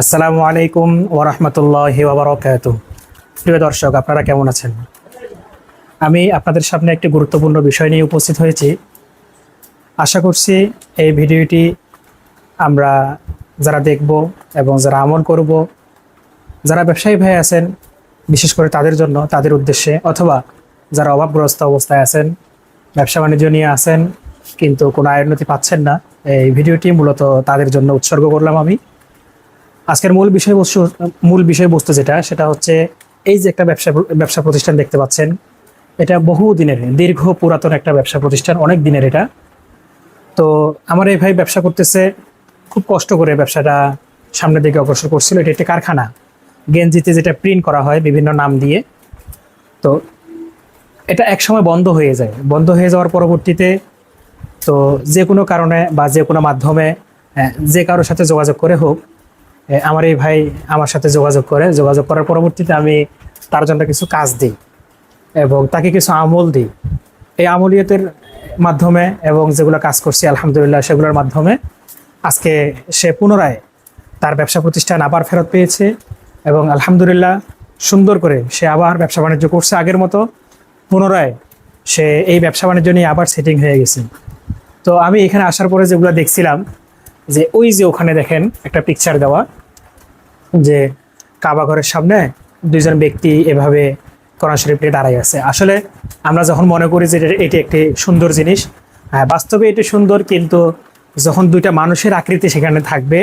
আসসালামু আলাইকুম ওরহমতুল্লাহ ওবরকাত প্রিয় দর্শক, আপনারা কেমন আছেন? আমি আপনাদের সামনে একটি গুরুত্বপূর্ণ বিষয় নিয়ে উপস্থিত হয়েছি। আশা করছি এই ভিডিওটি আমরা যারা দেখব এবং যারা আমল করব, যারা ব্যবসায়ী ভাই আছেন, বিশেষ করে তাদের জন্য, তাদের উদ্দেশ্যে, অথবা যারা অভাবগ্রস্ত অবস্থায় আছেন, ব্যবসা বাণিজ্য নিয়ে আছেন, কিন্তু কোনো আয় উন্নতি পাচ্ছেন না, এই ভিডিওটি মূলত তাদের জন্য উৎসর্গ করলাম আমি। আজকের মূল বিষয়বস্তু মূল বিষয়বস্তু যেটা সেটা হচ্ছে এই যে একটা ব্যবসা ব্যবসা প্রতিষ্ঠান দেখতে পাচ্ছেন এটা বহু দিনের দীর্ঘ পুরাতন একটা ব্যবসা প্রতিষ্ঠান অনেক দিনের এটা। তো আমার এই ভাই ব্যবসা করতেছে খুব কষ্ট করে ব্যবসাটা সামনের দিকে অগ্রসর করছিল। এটা একটি কারখানা গেঞ্জিতে যেটা প্রিন্ট করা হয় বিভিন্ন নাম দিয়ে। তো এটা এক সময় বন্ধ হয়ে যায়। বন্ধ হয়ে যাওয়ার পরবর্তীতে তো যে কোনো কারণে বা যে কোনো মাধ্যমে আহ, যে কারোর সাথে যোগাযোগ করে হোক আমার এই ভাই আমার সাথে যোগাযোগ করে, যোগাযোগ করার পরবর্তীতে আমি তার জন্য কিছু কাজ দিই এবং তাকে কিছু আমল দিই। এই আমলিয়তের মাধ্যমে এবং যেগুলো কাজ করছি, আলহামদুলিল্লাহ, সেগুলোর মাধ্যমে আজকে সে পুনরায় তার ব্যবসা প্রতিষ্ঠান আবার ফেরত পেয়েছে এবং আলহামদুলিল্লাহ সুন্দর করে সে আবার ব্যবসা বাণিজ্য করছে আগের মতো। পুনরায় সে এই ব্যবসা বাণিজ্য নিয়ে আবার সেটিং হয়ে গেছে। তো আমি এখানে আসার পরে যেগুলো দেখছিলাম যে ওই যে ওখানে দেখেন একটা পিকচার দেওয়া, যে কাবা ঘরের সামনে দুইজন ব্যক্তি এভাবে কোরআন শরীফ নিয়ে দাঁড়াই আছে। আসলে আমরা যখন মনে করি যে এটি একটি সুন্দর জিনিস হ্যাঁ বাস্তবে এটি সুন্দর কিন্তু যখন দুইটা মানুষের আকৃতি সেখানে থাকবে,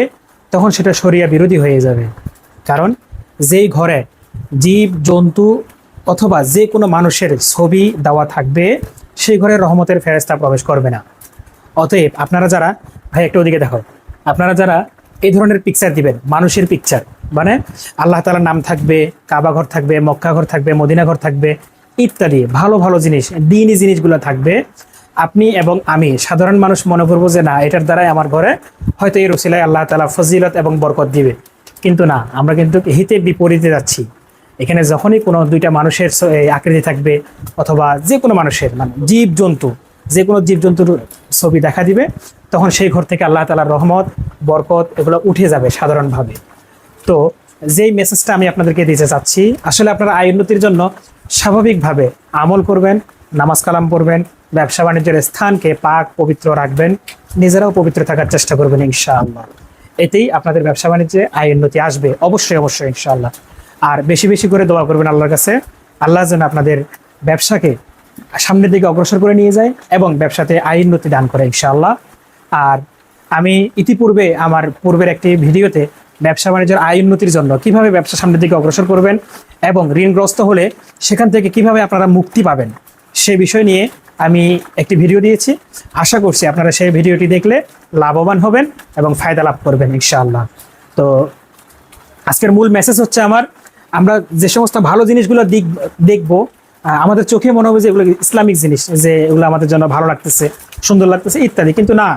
তখন সেটা সরিয়া বিরোধী হয়ে যাবে। কারণ যেই ঘরে জীব, জন্তু অথবা যে কোনো মানুষের ছবি দেওয়া থাকবে, সেই ঘরে রহমতের ফেরেস্তা প্রবেশ করবে না। অতএব আপনারা যারা ভাই, একটু ওদিকে দেখো। আপনারা যারা এই ধরনের পিকচার দিবেন, মানুষের পিকচার মানে আল্লাহ তালার নাম থাকবে, কাবা ঘর থাকবে, মক্কা ঘর থাকবে, মদিনা ঘর থাকবে, ইত্যাদি, ভালো ভালো জিনিস, দিনই জিনিসগুলো থাকবে। আপনি এবং আমি, সাধারণ মানুষ মনে করব যে না, এটার দ্বারাই আমার ঘরে হয়তো এই রসিলায় আল্লাহ তালা ফজিলত এবং বরকত দিবে। কিন্তু না, আমরা কিন্তু হিতে বিপরীতে যাচ্ছি। এখানে যখনই কোনো দুইটা মানুষের আকৃতি থাকবে, অথবা যে কোনো মানুষের মানে জীব জন্তু যে কোনো জীবজন্তুর ছবি দেখা দিবে, তখন সেই ঘর থেকে আল্লাহ তালার রহমত, বরকত এগুলো উঠে যাবে সাধারণভাবে। তো যেই মেসেজটা আমি আপনাদেরকে দিতে চাচ্ছি, আসলে আপনারা আয় উন্নতির জন্য স্বাভাবিকভাবে আমল করবেন, নামাজ কালাম পড়বেন, ব্যবসা বাণিজ্যের স্থানকে পাক, পবিত্র রাখবেন, নিজেরাও পবিত্র থাকার চেষ্টা করবেন ইনশাআল্লাহ। এতেই আপনাদের ব্যবসা বাণিজ্যে আয় উন্নতি আসবে, অবশ্যই অবশ্যই ইনশাআল্লাহ। আর বেশি বেশি করে দোয়া করবেন আল্লাহর কাছে, আল্লাহ যেন আপনাদের ব্যবসাকে সামনের দিকে অগ্রসর করে নিয়ে যায় এবং ব্যবসাতে আয় উন্নতি দান করে ইনশাআল্লাহ। আর আমি ইতিপূর্বে আমার পূর্বের একটি ভিডিওতে ব্যবসা বাণিজ্যের আয় উন্নতির জন্য কীভাবে ব্যবসা সামনের দিকে অগ্রসর করবেন এবং ঋণগ্রস্ত হলে সেখান থেকে কীভাবে আপনারা মুক্তি পাবেন, সে বিষয় নিয়ে আমি একটি ভিডিও দিয়েছি। আশা করছি আপনারা সেই ভিডিওটি দেখলে লাভবান হবেন এবং ফায়দা লাভ করবেন ইনশাআল্লাহ। তো আজকের মূল মেসেজ হচ্ছে আমার, আমরা যে সমস্ত ভালো জিনিসগুলো দিক দেখব আমাদের চোখে মনে হবে যে এগুলো ইসলামিক জিনিস, যে এগুলো আমাদের জন্য ভালো লাগতেছে, সুন্দর লাগতেছে, ইত্যাদি। কিন্তু না,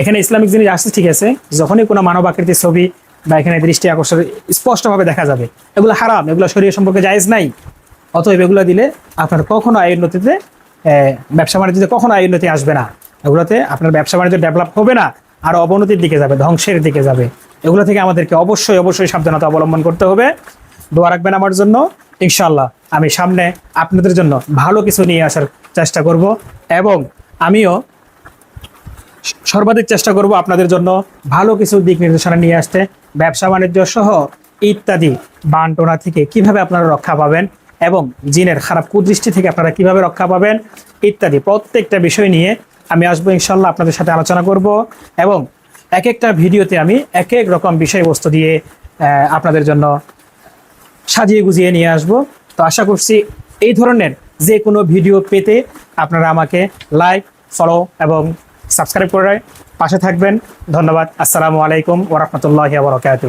এখানে ইসলামিক জিনিস আসছে, ঠিক আছে, যখনই কোনো মানব আকৃতির ছবি বা এখানে দৃষ্টি আকর্ষণ স্পষ্টভাবে দেখা যাবে। এগুলো হারাম, এগুলো শরীর সম্পর্কে জায়েজ নাই। অতএব এগুলো দিলে আপনার কখনো আয় উন্নতিতে ব্যবসা বাণিজ্যতে কখনো আয় উন্নতি আসবে না। এগুলোতে আপনার ব্যবসা বাণিজ্য ডেভেলপ হবে না, আর অবনতির দিকে যাবে, ধ্বংসের দিকে যাবে। এগুলো থেকে আমাদেরকে অবশ্যই অবশ্যই সাবধানতা অবলম্বন করতে হবে। দোয়া রাখবেন আমার জন্য। ইনশাল্লাহ আমি সামনে আপনাদের জন্য ভালো কিছু নিয়ে আসার চেষ্টা করব এবং আমিও সর্বাধিক চেষ্টা করব আপনাদের জন্য ভালো কিছু দিক নির্দেশনা নিয়ে আসতে, ব্যবসা বাণিজ্য সহ ইত্যাদি বান্টনা থেকে কীভাবে আপনারা রক্ষা পাবেন এবং জিনের খারাপ কুদৃষ্টি থেকে আপনারা কীভাবে রক্ষা পাবেন ইত্যাদি প্রত্যেকটা বিষয় নিয়ে আমি আসব ইনশাল্লাহ আপনাদের সাথে আলোচনা করব এবং এক একটা ভিডিওতে আমি এক এক রকম বিষয়বস্তু দিয়ে আপনাদের জন্য সাজিয়ে গুজিয়ে নিয়ে আসব। তো আশা করছি এই ধরনের যে কোনো ভিডিও পেতে আপনারা আমাকে লাইক ফলো এবং সাবস্ক্রাইব করে পাশে থাকবেন। ধন্যবাদ। আসসালামু আলাইকুম ওরহমতুল্লাহ বরকাত